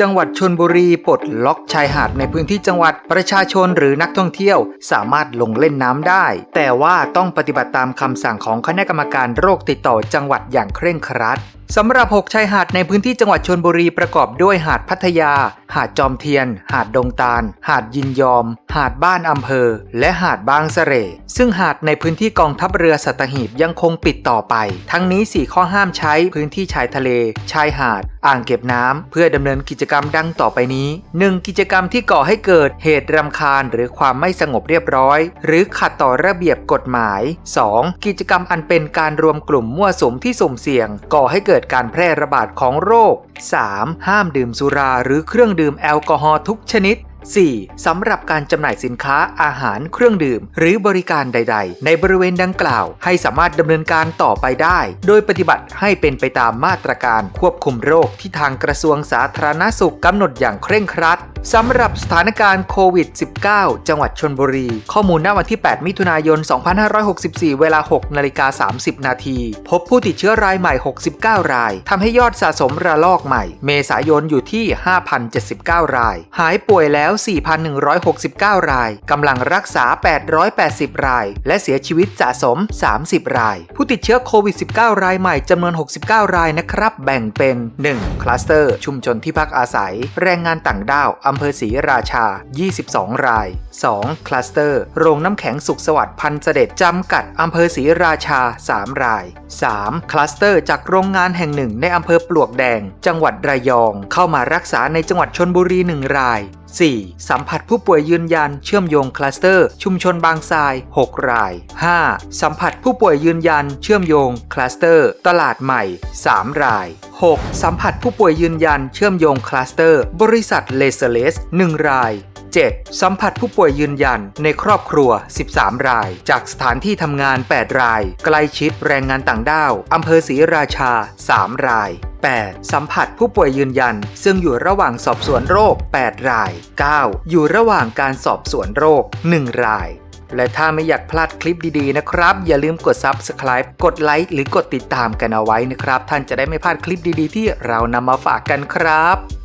จังหวัดชนบุรีปลดล็อกชายหาดในพื้นที่จังหวัดประชาชนหรือนักท่องเที่ยวสามารถลงเล่นน้ำได้ แต่ว่าต้องปฏิบัติตามคำสั่งของคณะกรรมการโรคติดต่อจังหวัดอย่างเคร่งครัดสำหรับ 6 ชายหาดในพื้นที่จังหวัดชนบุรีประกอบด้วยหาดพัทยา หาดจอมเทียน หาดดงตาล หาดยินยอม หาดบ้านอำเภอ และหาดบางเสร่ซึ่งหาดในพื้นที่กองทัพเรือสัตหีบยังคงปิดต่อไป ทั้งนี้ 4 ข้อห้ามใช้พื้นที่ชายทะเล ชายหาด อ่างเก็บน้ำ เพื่อดำเนินกิจกรรมดังต่อไปนี้ 1. กิจกรรมที่ก่อให้เกิดเหตุรำคาญหรือความไม่สงบเรียบร้อย หรือขัดต่อระเบียบกฎหมาย 2. กิจกรรมอันเป็นการรวมกลุ่มมั่วสุมที่สุ่มเสี่ยง ก่อให้เกิดการแพร่ระบาดของโรค 3. ห้ามดื่มสุราหรือเครื่องดื่มแอลกอฮอล์ทุกชนิด 4. สำหรับการจำหน่ายสินค้าอาหารเครื่องดื่ม หรือบริการใด ๆ ในบริเวณดังกล่าว ให้สามารถดำเนินการต่อไปได้ โดยปฏิบัติให้เป็นไปตามมาตรการควบคุมโรคที่ทางกระทรวงสาธารณสุขกำหนดอย่างเคร่งครัดสำหรับสถานการณ์โควิด -19 จังหวัดชนบุรี ข้อมูลณวันที่ 8 มิถุนายน 2564 เวลา 6 นาฬิกา 30 นาที พบผู้ติดเชื้อรายใหม่ 69 ราย ทำให้ยอดสะสมระลอกใหม่ เมษายนอยู่ที่ 5,079 ราย หายป่วยแล้ว4,169 ราย กำลังรักษา 880 ราย และเสียชีวิตสะสม 30 ราย ผู้ติดเชื้อโควิด -19 รายใหม่จำนวน 69 รายนะครับ แบ่งเป็น 1. คลัสเตอร์ ชุมชนที่พักอาศัย แรงงานต่างด้าวอำเภอศรีราชา 22 ราย 2. คลัสเตอร์ โรงน้ำแข็งสุขสวัสดิ์พันเสด็จจำกัดอำเภอศรีราชา 3 ราย 3. คลัสเตอร์ จากโรงงานแห่งหนึ่งในอำเภอปลวกแดง จังหวัดระยอง เข้ามารักษาในจังหวัดชนบุรี 1 ราย 4. สัมผัสผู้ป่วยยืนยันเชื่อมโยงคลัสเตอร์ ชุมชนบางทราย 6 ราย 5. สัมผัสผู้ป่วยยืนยันเชื่อมโยงคลัสเตอร์ ตลาดใหม่ 3 ราย 6. สัมผัสผู้ป่วยยืนยันเชื่อมโยงคลัสเตอร์ บริษัทเลเซเลส 1 ราย 7. สัมผัสผู้ป่วยยืนยันในครอบครัว 13 ราย จากสถานที่ทำงาน 8 ราย ใกล้ชิดแรงงานต่างด้าวอำเภอศรีราชา 3 ราย 8. สัมผัสผู้ป่วยยืนยัน ซึ่งอยู่ระหว่างสอบสวนโรค 8 ราย 9. อยู่ระหว่างการสอบสวนโรค 1 รายและถ้าไม่อยากพลาดคลิปดีๆนะครับ อย่าลืมกด Subscribe กดไลค์หรือกดติดตามกันเอาไว้นะครับ ท่านจะได้ไม่พลาดคลิปดีๆ ที่เรานำมาฝากกันครับ